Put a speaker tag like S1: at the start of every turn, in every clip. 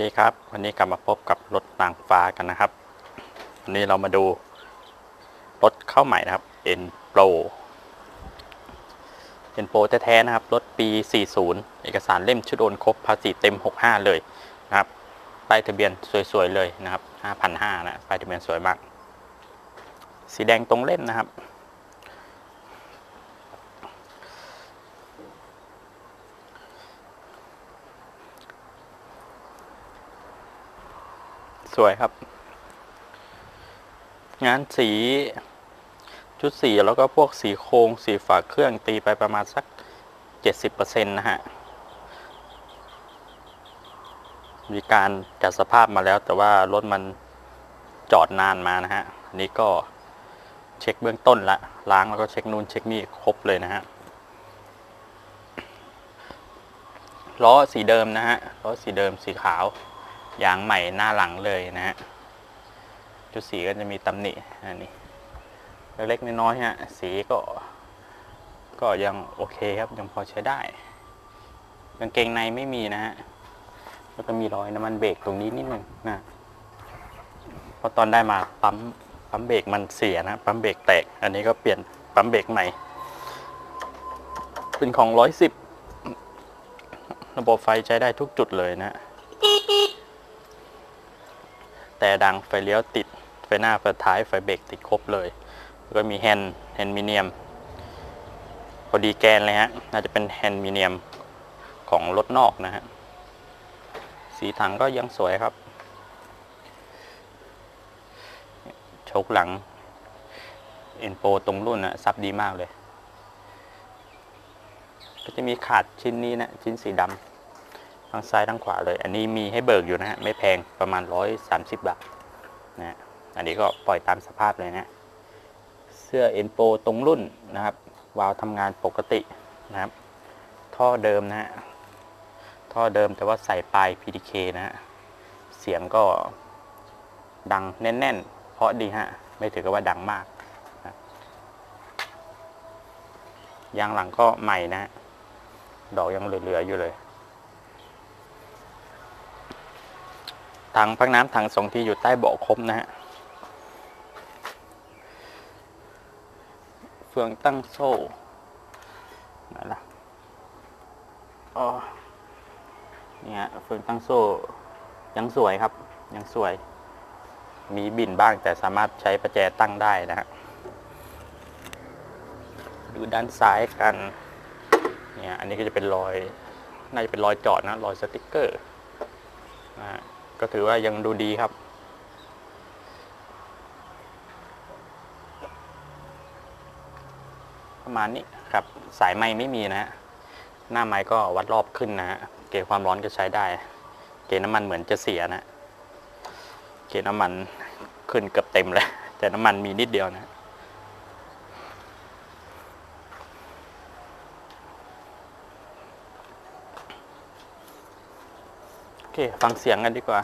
S1: สวัสดีครับ วันนี้กลับมาพบกับรถนางฟ้ากันนะครับ วันนี้เรามาดูรถเข้าใหม่นะครับ N Pro N Pro แท้ๆนะครับ รถปี 40 เอกสารเล่มชุดโอนครบภาษีเต็ม 65 เลยนะครับป้ายทะเบียนสวยๆเลยนะครับ5,500นะป้ายทะเบียนสวยมาก สีแดงตรงเล่มนะครับ สวยครับ งานสีชุดสีแล้วก็พวกสีโครงสีฝาเครื่องตีไปประมาณสัก 70%นะฮะ มีการจัดสภาพมาแล้วแต่ว่ารถมันจอดนานมานะฮะอันนี้ก็เช็คเบื้องต้นละล้างแล้วก็เช็คนู่นเช็คนี่ครบเลยนะฮะล้อสีเดิมนะฮะล้อสีเดิมสีขาว ยางใหม่หน้าหลังเลยนะฮะจุดสีก็จะมีตำหนิอันนี้เล็กๆน้อยๆฮะสีก็ ก็ยังโอเคครับยังพอใช้ได้กางเกงในไม่มีนะฮะแล้วก็มีรอยน้ำมันเบรกตรงนี้นิดนึงนะเพราะตอนได้มาปั๊มปั๊มเบรกมันเสียนะปั๊มเบรกแตก อันนี้ก็เปลี่ยนปั๊มเบรกใหม่ เป็นของร้อยสิบระบบไฟใช้ได้ทุกจุดเลยนะ แต่ดังไฟเลี้ยวติด ไฟหน้าไฟท้ายไฟเบรกติดครบเลย แล้วก็มีแฮนด์แฮนด์มิเนียมพอดีแกนเลยฮะ น่าจะเป็นแฮนด์มิเนียมของรถนอกนะฮะ สีถังก็ยังสวยครับ โชคหลัง เอ็นโปตรงรุ่นนะซับดีมากเลย ก็จะมีขาดชิ้นนี้นะ ชิ้นสีดำ ทั้งซ้ายทั้งขวาเลย อันนี้มีให้เบิกอยู่นะฮะไม่แพงประมาณ 130 บาทนะฮะอันนี้ก็ปล่อยตามสภาพเลยนะ เสื้อเอ็นโปตรงรุ่นนะครับ วาล์วทำงานปกตินะครับ ท่อเดิมนะฮะท่อเดิมแต่ว่าใส่ปลาย PDK นะฮะเสียงก็ดังแน่น ๆ เพราะดีฮะ ไม่ถือกับว่าดังมากนะยางหลังก็ใหม่นะฮะดอกยังเหลือ ๆ อยู่เลย ถังพักน้ำถังสองที่อยู่ใต้เบาะครบนะฮะเฟืองตั้งโซ่ไหนล่ะอ๋อนี่ฮะเฟืองตั้งโซ่ยังสวยครับ ยังสวย มีบินบ้างแต่สามารถใช้ประแจตั้งได้นะฮะดูด้านซ้ายกัน เนี่ย อันนี้ก็จะเป็นรอย น่าจะเป็นรอยจอดนะ รอยสติกเกอร์นะฮะ ก็ถือว่ายังดูดีครับประมาณนี้ครับ สายไม้ไม่มีนะฮะหน้าไม้ก็วัดรอบขึ้นนะฮะเกจความร้อนก็ใช้ได้ เกจน้ำมันเหมือนจะเสียนะ เกจน้ำมันขึ้นเกือบเต็มแล้วแต่น้ำมันมีนิดเดียวนะ อเค ฟังเสียงกันดีกว่า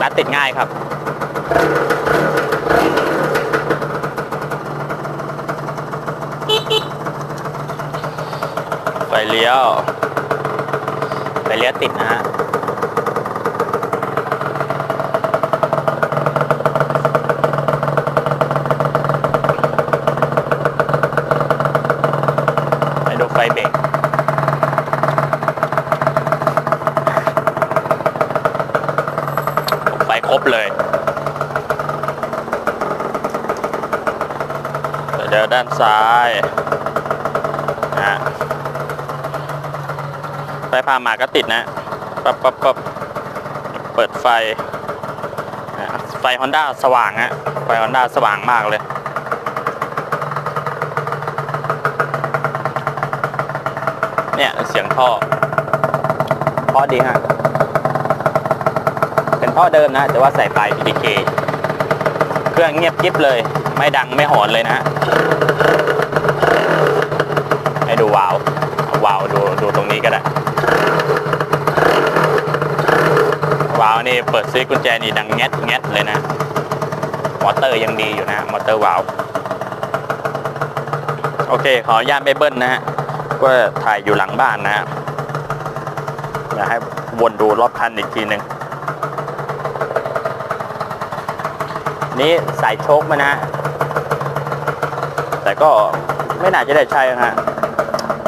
S1: ร้านติดง่ายครับไฟเลี้ยวไฟเลี้ยวติดนะฮะ ไปดูไฟเบรก บเลย เดี๋ยวด้านซ้ายนะฮะไฟพามาก็ติดนะปั๊บปั๊บปั๊บเปิดไฟ ไฟฮอนด้าสว่างฮะไฟฮอนด้าสว่างมากเลยเนี่ยเสียงท่อพราะดีฮะ ท่อเดิมนะ แต่ว่าใส่ปลาย PDK เครื่องเงียบกริบเลย ไม่ดังไม่หอนเลยนะให้ดูวาววาวดูดูตรงนี้ก็ได้วาวนี่เปิดซื้อกุญแจนี่ดังแงดแงดเลยนะ มอเตอร์ยังดีอยู่นะ มอเตอร์วาวโอเค ขออนุญาตไม่เบิ้ลนะฮะก็ถ่ายอยู่หลังบ้านนะฮะอยากให้วนดูรอบคันอีกทีหนึ่ง นี่สายโชคมานะ แต่ก็ไม่น่าจะได้ใช่ฮะ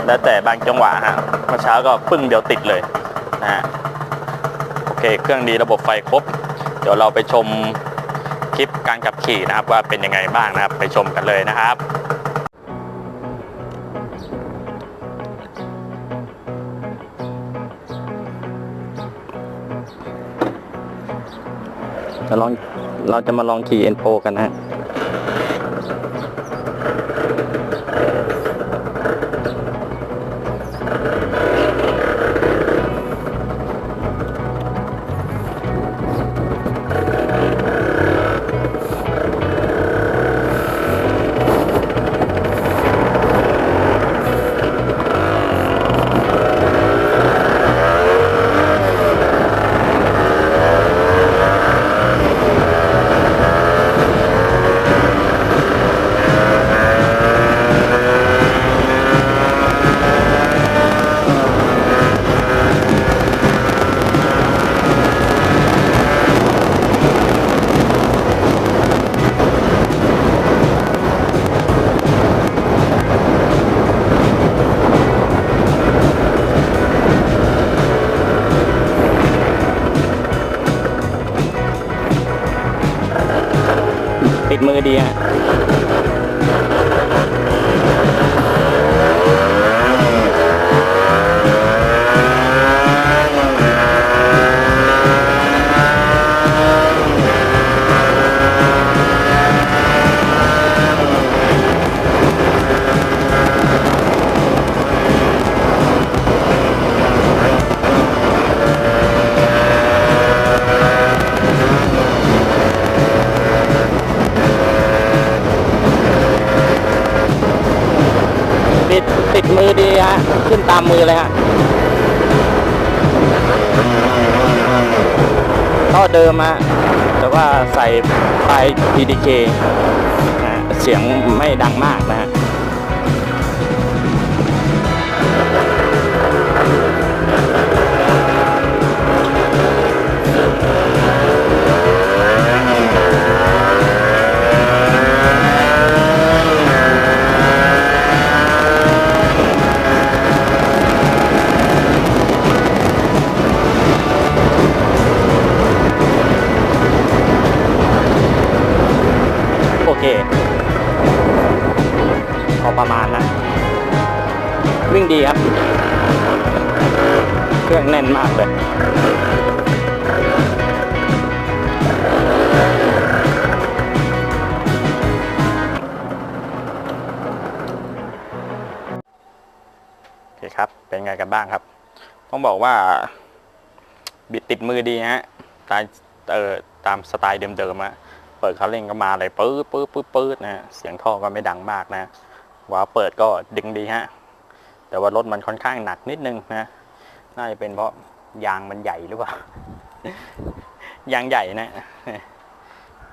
S1: แล้วแต่บางจังหวะฮะเมื่อเช้าก็ปึ้งเดียวติดเลยนะฮะโอเค เครื่องดีระบบไฟครบ เดี๋ยวเราไปชมคลิปการขับขี่นะครับว่าเป็นยังไงบ้างนะครับ ไปชมกันเลยนะครับจะลอง เราจะมาลองขี่เอ็นโฟกันนะ มือดีฮะามมือเลยฮะท่อเดิมฮะแต่ว่าใส่ปลาย PDK ฮะเสียงไม่ดังมากนะฮะ วิ่งดีครับ เครื่องแน่นมากเลยโอเคครับ เป็นไงกันบ้างครับ ต้องบอกว่า บิดติดมือดีฮะตามเออตามสไตล์เดิมๆอะเปิดคันเร่งก็มาเลยปื๊ดปื๊ดปื๊ดปื๊ดนะ เสียงท่อก็ไม่ดังมากนะวาล์วเปิดก็ดึงดีฮะ แต่ว่ารถมันค่อนข้างหนักนิดนึงนะน่าจะเป็นเพราะยางมันใหญ่หรือเปล่ายางใหญ่นะ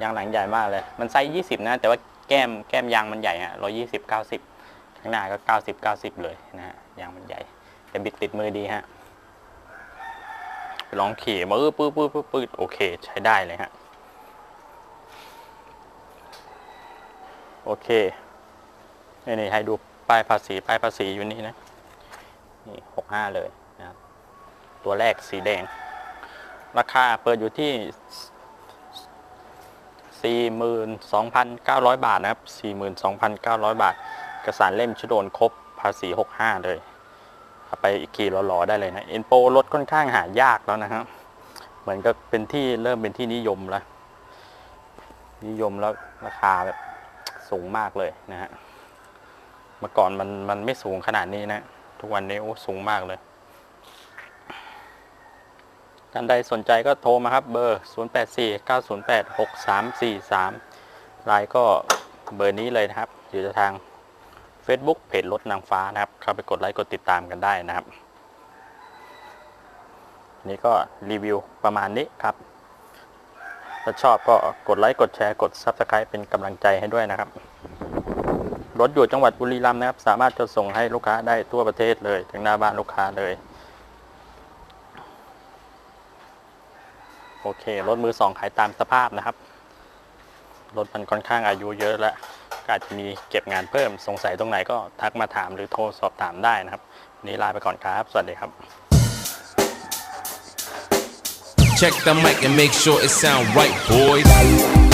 S1: ยางหลังใหญ่มากเลย มันไซส์ยี่สิบนะ แต่ว่าแก้มแก้มยางมันใหญ่ฮะร้อยี่สิบเก้าสิบข้างหน้าก็เก้าสิบเก้าสิบเลยนะฮะยางมันใหญ่ แต่บิดติดมือดีฮะลองขี่มือปื๊ดปื๊ดปื๊ดปื๊ดโอเค ใช้ได้เลยฮะโอเคนี่นี่ให้ดูป้ายภาษีป้ายภาษีอยู่นี่นะ นี่หกห้าเลยนะครับ ตัวแรกสีแดง ราคาเปิดอยู่ที่ 42,900 บาทนะครับ 42,900 บาทเอกสารเล่มชโดนครบภาษี 65 เลยเอาไปขี่รอๆได้เลยนะเอ็นโปรถค่อนข้างหายากแล้วนะครับ เหมือนกับเป็นที่เริ่มเป็นที่นิยมแล้ว นิยมแล้วราคาแบบสูงมากเลยนะฮะเมื่อก่อนมันมันไม่สูงขนาดนี้นะ ทุกวันนี้โอ้สูงมากเลยท่านใดสนใจก็โทรมาครับเบอร์ 084 908 6343ไลน์ก็เบอร์นี้เลยนะครับ อยู่ทาง Facebook เพจรถนางฟ้านะครับ เข้าไปกดไลค์กดติดตามกันได้นะครับ นี่ก็รีวิวประมาณนี้ครับ ถ้าชอบก็กดไลค์กดแชร์กด Subscribe เป็นกำลังใจให้ด้วยนะครับ รถอยู่จังหวัดบุรีรัมย์นะครับ สามารถจะส่งให้ลูกค้าได้ทั่วประเทศเลย ถึงหน้าบ้านลูกค้าเลย โอเค รถมือสองขายตามสภาพนะครับ รถมันค่อนข้างอายุเยอะแล้วอาจจะมีเก็บงานเพิ่มสงสัยตรงไหนก็ทักมาถามหรือโทรสอบถามได้นะครับนนี้ลาไปก่อนครับ สวัสดีครับ
S2: Check the mic and make sure it sound right, boys.